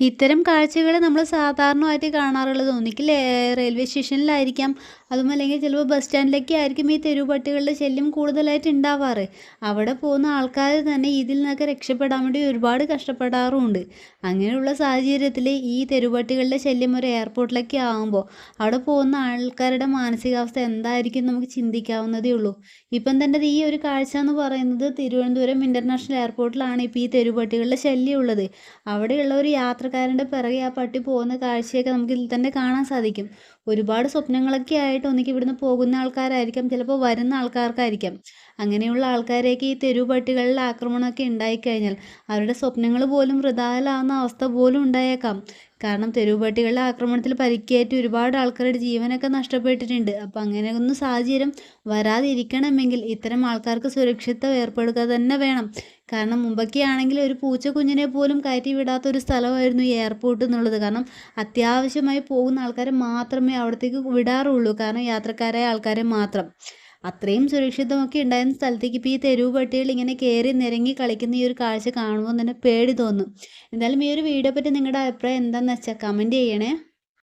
ഇത്തരം കാഴ്ചകൾ നമ്മൾ സാധാരണമായിട്ട് കാണാറുള്ളത് ഒന്നിക്കിൽ റെയിൽവേ സ്റ്റേഷനിലായിരിക്കാം. അതും അല്ലെങ്കിൽ ചിലപ്പോൾ ബസ് സ്റ്റാൻഡിലൊക്കെ ആയിരിക്കും ഈ തെരുവ് പട്ടികളുടെ ശല്യം കൂടുതലായിട്ട് ഉണ്ടാവാറ്. അവിടെ പോകുന്ന ആൾക്കാർ തന്നെ ഇതിൽ നിന്നൊക്കെ രക്ഷപ്പെടാൻ വേണ്ടി ഒരുപാട് കഷ്ടപ്പെടാറുമുണ്ട്. അങ്ങനെയുള്ള സാഹചര്യത്തിൽ ഈ തെരുവ് പട്ടികളുടെ ശല്യം ഒരു എയർപോർട്ടിലൊക്കെ ആകുമ്പോൾ അവിടെ പോകുന്ന ആൾക്കാരുടെ മാനസികാവസ്ഥ എന്തായിരിക്കും നമുക്ക് ചിന്തിക്കാവുന്നതേ ഉള്ളൂ. ഇപ്പം തന്നെ ഈ ഒരു കാഴ്ച എന്ന് പറയുന്നത് തിരുവനന്തപുരം ഇന്റർനാഷണൽ എയർപോർട്ടിലാണ് ഇപ്പോൾ ഈ തെരുവ് പട്ടികളുടെ ശല്യം ഉള്ളത്. അവിടെയുള്ള ഒരു യാത്രക്കാരന്റെ പിറകെ ആ പട്ടി പോകുന്ന കാഴ്ചയൊക്കെ നമുക്ക് ഇതിൽ തന്നെ കാണാൻ സാധിക്കും. ഒരുപാട് സ്വപ്നങ്ങളൊക്കെ ആയിട്ട് ഒന്നിക്ക് ഇവിടുന്ന് പോകുന്ന ആൾക്കാരായിരിക്കാം ചിലപ്പോൾ വരുന്ന ആൾക്കാർക്കായിരിക്കാം. അങ്ങനെയുള്ള ആൾക്കാരെയൊക്കെ ഈ തെരുവ് പട്ടികളിൽ ആക്രമണമൊക്കെ ഉണ്ടായിക്കഴിഞ്ഞാൽ അവരുടെ സ്വപ്നങ്ങൾ പോലും വൃതാലാവുന്ന അവസ്ഥ പോലും ഉണ്ടായേക്കാം. കാരണം തെരുവ് പട്ടികളുടെ ആക്രമണത്തിൽ പരിക്കേറ്റ് ഒരുപാട് ആൾക്കാരുടെ ജീവനൊക്കെ നഷ്ടപ്പെട്ടിട്ടുണ്ട്. അപ്പോൾ അങ്ങനെയൊന്നും സാഹചര്യം വരാതിരിക്കണമെങ്കിൽ ഇത്തരം ആൾക്കാർക്ക് സുരക്ഷിതം ഏർപ്പെടുക തന്നെ വേണം. കാരണം മുമ്പൊക്കെ ആണെങ്കിൽ ഒരു പൂച്ച കുഞ്ഞിനെ പോലും കയറ്റി വിടാത്ത ഒരു സ്ഥലമായിരുന്നു ഈ എയർപോർട്ട് എന്നുള്ളത്. കാരണം അത്യാവശ്യമായി പോകുന്ന ആൾക്കാരെ മാത്രമേ അവിടത്തേക്ക് വിടാറുള്ളൂ. കാരണം യാത്രക്കാരായ ആൾക്കാരെ മാത്രം. അത്രയും സുരക്ഷിതമൊക്കെ ഉണ്ടായിരുന്ന സ്ഥലത്തേക്ക് ഇപ്പോൾ ഈ തെരുവ് പട്ടികൾ ഇങ്ങനെ കയറി നിരങ്ങി കളിക്കുന്ന ഈ ഒരു കാഴ്ച കാണുമ്പോൾ തന്നെ പേടി തോന്നും. എന്തായാലും ഈ ഒരു വീഡിയോ പറ്റി നിങ്ങളുടെ അഭിപ്രായം എന്താണെന്ന് വെച്ചാൽ കമന്റ് ചെയ്യണേ.